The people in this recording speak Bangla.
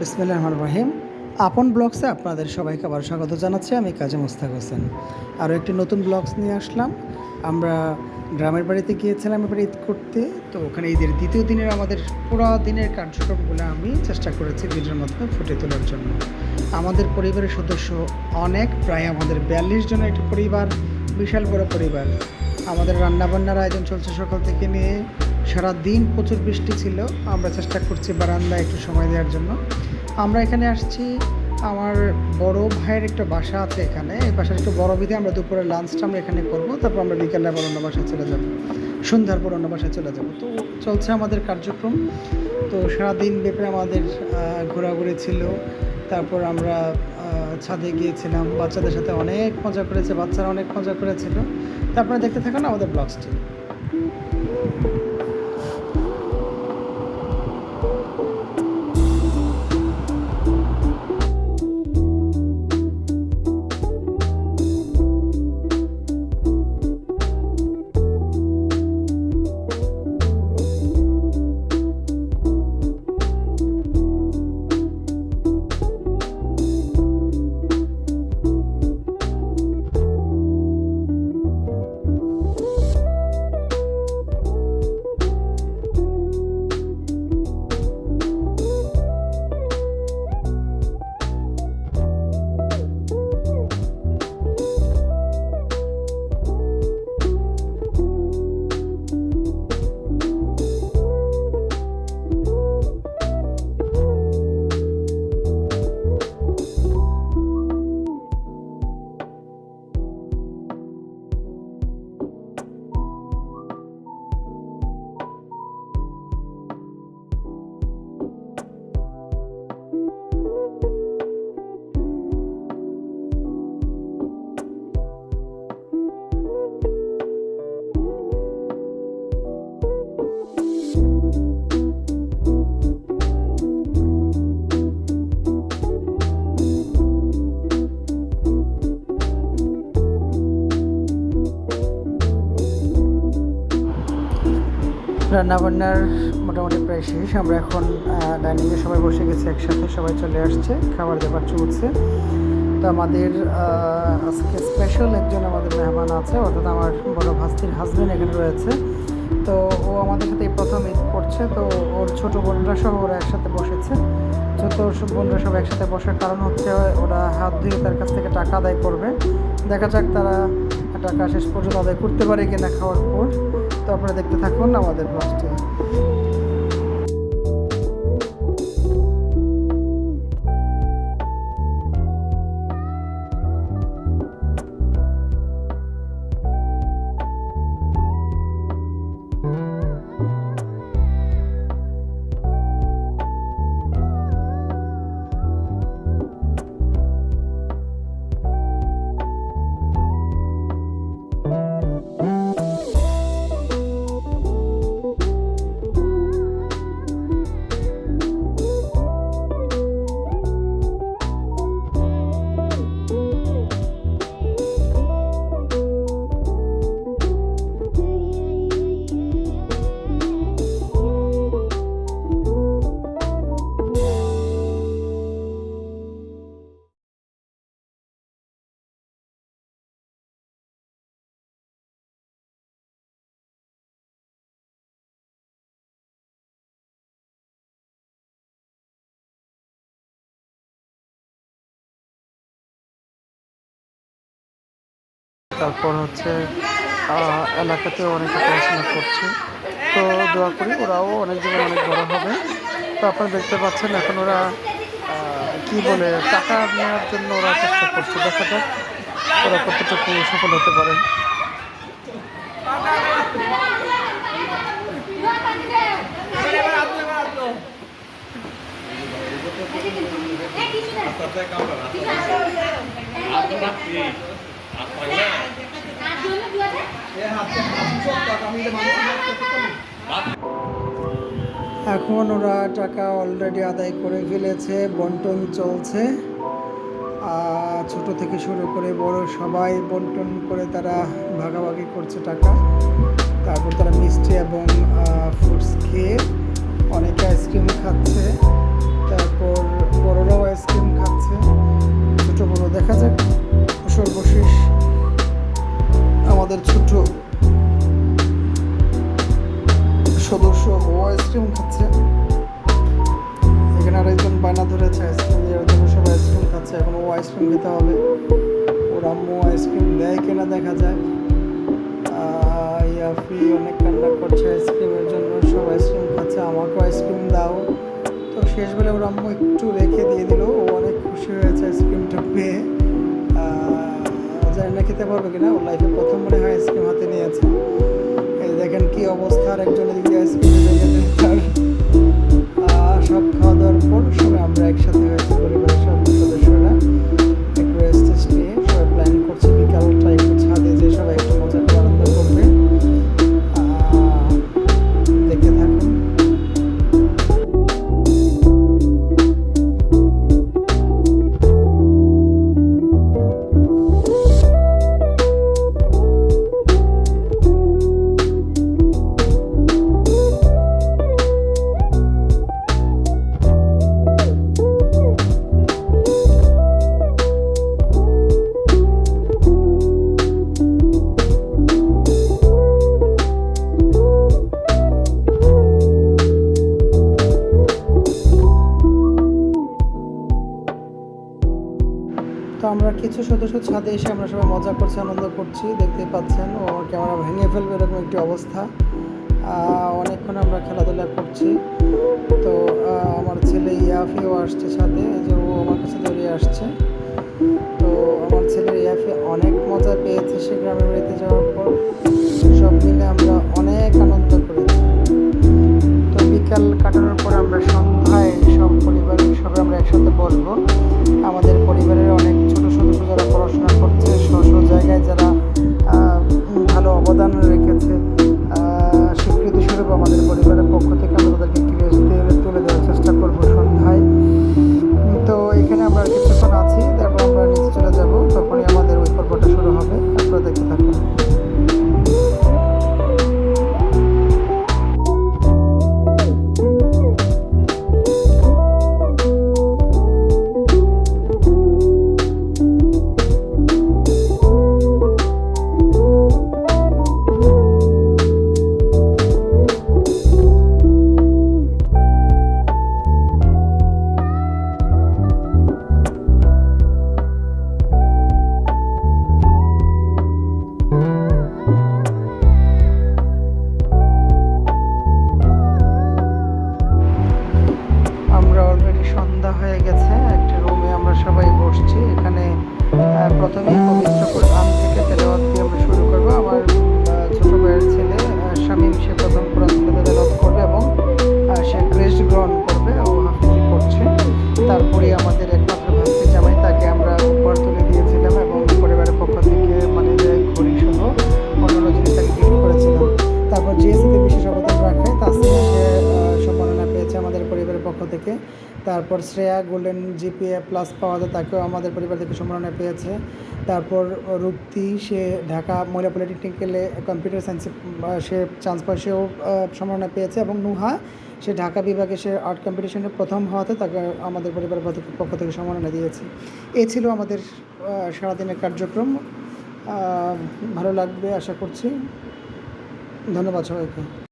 বিসমিল্লাহ রহমান রহিম আপন ব্লগসে আপনাদের সবাইকে আবার স্বাগত জানাচ্ছি। আমি কাজী মুস্তাক হোসেন। আরও একটি নতুন ব্লগস নিয়ে আসলাম। আমরা গ্রামের বাড়িতে গিয়েছিলাম এবার ঈদ করতে। তো ওখানে ঈদের দ্বিতীয় দিনের আমাদের পুরো দিনের কার্যক্রমগুলো আমি চেষ্টা করেছি ভিডিওর মাধ্যমে ফুটে তোলার জন্য। আমাদের পরিবারের সদস্য অনেক, প্রায় আমাদের বিয়াল্লিশ জনের একটি পরিবার, বিশাল বড় পরিবার। আমাদের রান্নাবান্নার আয়োজন চলছে সকাল থেকে নিয়ে। সারা দিন প্রচুর বৃষ্টি ছিল। আমরা চেষ্টা করছি বারান্দায় একটু সময় দেওয়ার জন্য। আমরা এখানে আসছি। আমার বড় ভাইয়ের একটা বাসা আছে এখানে। এই বাসার একটু বড় বিধে আমরা দুপুরে লাঞ্চটা আমরা এখানে করব। তারপর আমরা বিকেলে আবার অন্য বাসায় চলে যাব। সন্ধ্যার পর অন্য বাসায় চলে যাব। তো চলছে আমাদের কার্যক্রম। তো সারাদিন ব্যাপী আমাদের ঘোরাঘুরি ছিল। তারপর আমরা ছাদে গিয়েছিলাম। বাচ্চাদের সাথে অনেক মজা করেছে। বাচ্চারা অনেক মজা করেছিল। তারপরে দেখতে থাকুন আমাদের ব্লগসটি রান্নাবান্নার মোটামুটি প্রায় শেষ। আমরা এখন ডাইনিংয়ে সবাই বসে গেছি একসাথে, সবাই চলে আসছে, খাবার দাবার চলছে। তো আমাদের আজকে স্পেশাল একজন আমাদের মেহমান আছে, অর্থাৎ আমার বড় ভাস্তির হাজব্যান্ড এখানে রয়েছে। তো ও আমাদের সাথে প্রথম ঈদ করছে, তো ওর ছোটো বোনরা সহ ওরা একসাথে বসেছে। ছোট বন্ধুরা সব একসাথে বসার কারণ হচ্ছে ওরা হাত ধুয়ে তার কাছ থেকে টাকা আদায় করবে। দেখা যাক তারা টাকা শেষ পর্যন্ত আদায় করতে পারে কিনা খাওয়ার পর। তো আপনারা দেখতে থাকুন আমাদের ব্লগটি তারপর হচ্ছে এলাকাতে অনেকে পড়াশোনা করছে। তো দোয়া করি ওরাও অনেক জায়গায় অনেক বড় হবে। তো আপনারা দেখতে পাচ্ছেন এখন ওরা কি বলে, টাকা নেওয়ার জন্য ওরা চেষ্টা করছে। দেখা যাক ওরা কতটুকু সফল হতে পারে। এখন ওরা টাকা অলরেডি আদায় করে ফেলেছে, বন্টন চলছে। ছোট থেকে শুরু করে বড় সবাই বন্টন করে তারা ভাগাভাগি করছে টাকা। তারপর তারা মিষ্টি এবং ফ্রুটস খেয়ে অনেকে আইসক্রিম খাচ্ছে। তারপর বড়রাও আইসক্রিম ওর আইসক্রিম দেয় কিনা দেখা যায় ইয়াফি অনেক কান্না করছে আইসক্রিমের জন্য, সব আইসক্রিম খাচ্ছে, আমাকেও আইসক্রিম দাও। তো শেষ বেলা ওর আম্মু একটু রেখে দিয়ে দিল, ও অনেক খুশি হয়েছে আইসক্রিমটা পেয়ে। জানি না খেতে পারবে কিনা, ওর লাইফে প্রথম মনে হয় আইসক্রিম হাতে নিয়েছে। দেখেন কি অবস্থা, আর একজন এদিকে আইসক্রিম তার। সব খাওয়া দাওয়ার পর সবাই আমরা একসাথে হয়েছি পরিবারের সব সদস্যরা। কিছু সদস্য ছাদে এসে আমরা সবাই মজা করছি, আনন্দ করছি, দেখতেই পাচ্ছেন, ও আমার ক্যামেরা ভেঙে ফেলবে এরকম একটি অবস্থা। অনেকক্ষণ আমরা খেলাধুলা করছি। তো আমার ছেলে ইয়াফিও আসছে সাথে যে ও আমার কাছে দৌড়িয়ে আসছে। তো, আমার ছেলে ইয়াফি অনেক মজা পেয়েছে সে গ্রামের বাড়িতে যাওয়ার পর। সব মিলে আমরা অনেক আনন্দ করেছি। তো বিকাল কাটানোর পর আমরা সন্ধ্যায় সব পরিবারের সবাই আমরা একসাথে বসবো। তারপর শ্রেয়া গোল্ডেন জিপিএ প্লাস পাওয়া যায়, তাকেও আমাদের পরিবার থেকে সম্মাননা পেয়েছে। তারপর রুক্তি সে ঢাকা মহিলা পলিটেকনিক্যালে কম্পিউটার সায়েন্সে সে চান্স পায়, সেও সম্মাননা পেয়েছে। এবং নুহা, সে ঢাকা বিভাগে সে আর্ট কম্পিটিশনে প্রথম হওয়াতে তাকে আমাদের পরিবারের পক্ষ থেকে সম্মাননা দিয়েছে। এ ছিল আমাদের সারাদিনের কার্যক্রম। ভালো লাগবে, আশা করছি। ধন্যবাদ সবাইকে।